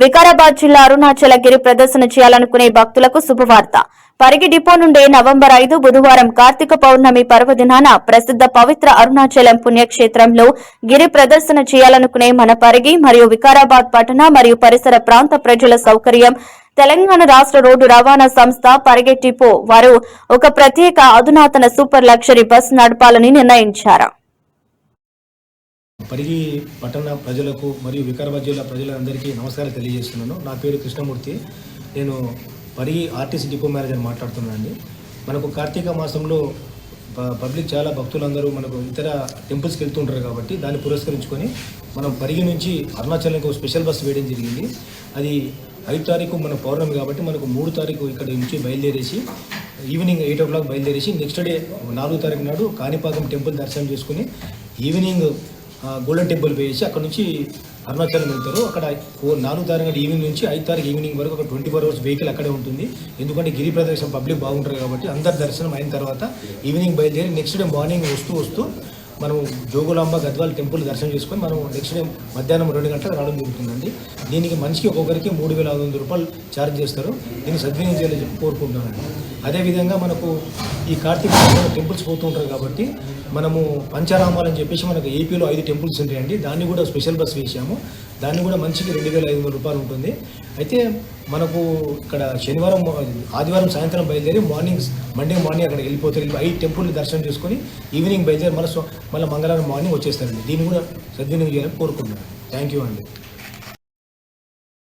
వికారాబాద్ జిల్లా అరుణాచలగిరి ప్రదర్శన చేయాలనుకునే భక్తులకు శుభవార్త. పరిగి డిపో నుండి నవంబర్ ఐదు బుధవారం కార్తీక పౌర్ణమి పర్వదినాన ప్రసిద్ధ పవిత్ర అరుణాచలం పుణ్యక్షేత్రంలో గిరి ప్రదర్శన చేయాలనుకునే మన పరిగి మరియు వికారాబాద్ పట్టణ మరియు పరిసర ప్రాంత ప్రజల సౌకర్యం తెలంగాణ రాష్ట్ర రోడ్డు రవాణా సంస్థ పరిగెట్టిపో డిపో వారు ఒక ప్రత్యేక అధునాతన సూపర్ లగ్జరీ బస్ నడపాలని నిర్ణయించారు. పరిగి పట్టణ ప్రజలకు మరియు వికారాబాద్ జిల్లా ప్రజలందరికీ నమస్కారం తెలియజేస్తున్నాను. నా పేరు కృష్ణమూర్తి. నేను పరిగి ఆర్టీసీ డిపో మేనేజర్ మాట్లాడుతున్నానండి. మనకు కార్తీక మాసంలో ప- పబ్లిక్ చాలా భక్తులందరూ మనకు ఇతర టెంపుల్స్కి వెళ్తుంటారు కాబట్టి దాన్ని పురస్కరించుకొని మనం పరిగి నుంచి అరుణాచలంకి ఒక స్పెషల్ బస్సు వేయడం జరిగింది. అది ఐదు తారీఖు మన పౌర్ణమి కాబట్టి మనకు మూడు తారీఖు ఇక్కడ నుంచి బయలుదేరేసి ఈవినింగ్ ఎయిట్ ఓ క్లాక్ బయలుదేరేసి నెక్స్ట్ డే నాలుగు తారీఖు నాడు కాణిపాకం టెంపుల్ దర్శనం చేసుకుని ఈవినింగ్ గోల్డెన్ టెంపుల్ వేసి అక్కడ నుంచి అరుణాచలం వెళ్తారు. అక్కడ ఓ నాలుగు తారీఖు ఈవినింగ్ నుంచి ఐదు తారీఖు ఈవినింగ్ వరకు ఒక ట్వంటీ ఫోర్ అవర్స్ వెహికల్ అక్కడే ఉంటుంది. ఎందుకంటే గిరి ప్రదేశం పబ్లిక్ బాగుంటారు కాబట్టి అందరి దర్శనం అయిన తర్వాత ఈవినింగ్ బయలుదేరి నెక్స్ట్ డే మార్నింగ్ వస్తూ వస్తూ మనం జోగులాంబ గద్వాల్ టెంపుల్ దర్శనం చేసుకొని మనం నెక్స్ట్ డే మధ్యాహ్నం రెండు గంటలకు రావడం జరుగుతుందండి. దీనికి మనిషికి ఒక్కొక్కరికి మూడు వేల ఐదు వందల రూపాయలు ఛార్జ్ చేస్తారు. దీన్ని సద్వినియోగం చేయాలని చెప్పి కోరుకుంటున్నానండి. అదేవిధంగా మనకు ఈ కార్తీక టెంపుల్స్ పోతూ ఉంటారు కాబట్టి మనము పంచారామాలు అని చెప్పేసి మనకు ఏపీలో ఐదు టెంపుల్స్ ఉంటాయండి. దాన్ని కూడా స్పెషల్ బస్ వేసాము. దాన్ని కూడా మంచికి రెండు వేల ఐదు వందల రూపాయలు ఉంటుంది. అయితే మనకు ఇక్కడ శనివారం ఆదివారం సాయంత్రం బయలుదేరి మార్నింగ్ మండే మార్నింగ్ అక్కడ వెళ్ళిపోతారు. ఐదు టెంపుల్ దర్శనం చేసుకొని ఈవినింగ్ బయలుదేరి మళ్ళీ మళ్ళీ మంగళవారం మార్నింగ్ వచ్చేస్తారండి. దీన్ని కూడా సద్వినియోగం చేయాలని కోరుకుంటున్నాను. థ్యాంక్ యూ అండి.